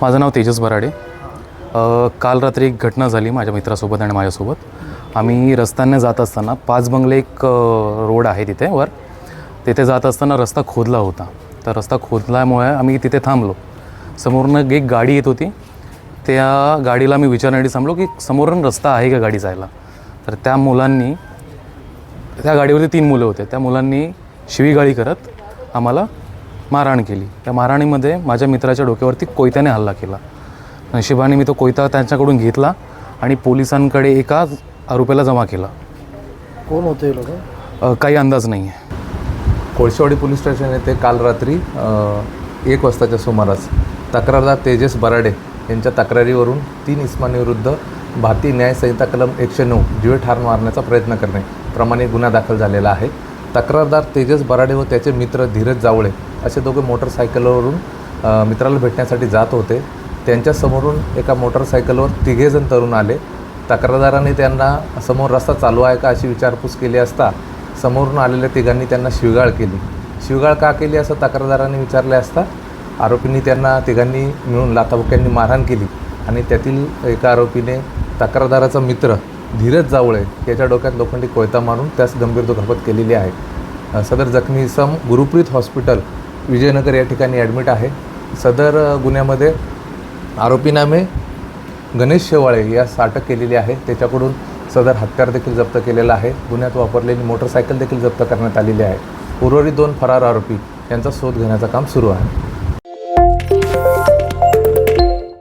माझं नाव तेजस बराडे. काल रात्री एक घटना झाली माझ्या मित्रासोबत आणि माझ्यासोबत. आम्ही रस्त्याने जात असताना पाच बंगले एक रोड आहे तिथे वर. तिथे जात असताना रस्ता खोदला होता. तर रस्ता खोदल्यामुळे आम्ही तिथे थांबलो. समोरनं एक गाडी येत होती. त्या गाडीला मी विचारण्यासाठी थांबलो की समोरून रस्ता आहे का गाडी जायला? तर त्या मुलांनी त्या गाडीवरती तीन मुलं होते. त्या मुलांनी शिवीगाळी करत आम्हाला मारहाण केली. त्या मारहाणीमध्ये माझ्या मित्राच्या डोक्यावरती कोयत्याने हल्ला केला. नशिबाने मी तो कोयता त्यांच्याकडून घेतला आणि पोलिसांकडे एका आरोपीला जमा केला. कोण होते लोक? काही अंदाज नाही आहे कोळशेवाडी पोलीस स्टेशन येथे काल रात्री एक वाजताच्या सुमारास तक्रारदार तेजस बराडे यांच्या तक्रारीवरून तीन इस्मांविरुद्ध भारतीय न्याय संहिता कलम एकशे नऊ जीवे ठार मारण्याचा प्रयत्न करणे प्रमाणे गुन्हा दाखल झालेला आहे. तक्रारदार तेजस बराडे व त्याचे मित्र धीरज जावळे असे दोघे मोटरसायकलवरून मित्राला भेटण्यासाठी जात होते. त्यांच्यासमोरून एका मोटरसायकलवर तिघेजण तरुण आले. तक्रारदाराने त्यांना समोर रस्ता चालू आहे का अशी विचारपूस केली असता समोरून आलेल्या तिघांनी त्यांना शिवगाळ केली. शिवगाळ का केली असं तक्रारदाराने विचारले असता आरोपींनी त्यांना तिघांनी मिळून लाथाबुक्यांनी मारहाण केली आणि त्यातील एका आरोपीने तक्रारदाराचा मित्र धीरज जावळे याच्या डोक्यात लोखंडी कोयता मारून त्यास गंभीर दुखापत केलेली आहे. सदर जखमी सम गुरुप्रीत हॉस्पिटल विजयनगर या ठिकाणी ॲडमिट आहे. सदर गुन्ह्यामध्ये आरोपीनामे गणेश शेवाळे यास अटक केलेली आहे. त्याच्याकडून सदर हत्यार देखील जप्त केलेला आहे. गुन्ह्यात वापरलेली मोटरसायकल देखील जप्त करण्यात आलेली आहे. उर्वरित दोन फरार आरोपी यांचा शोध घेण्याचं काम सुरू आहे.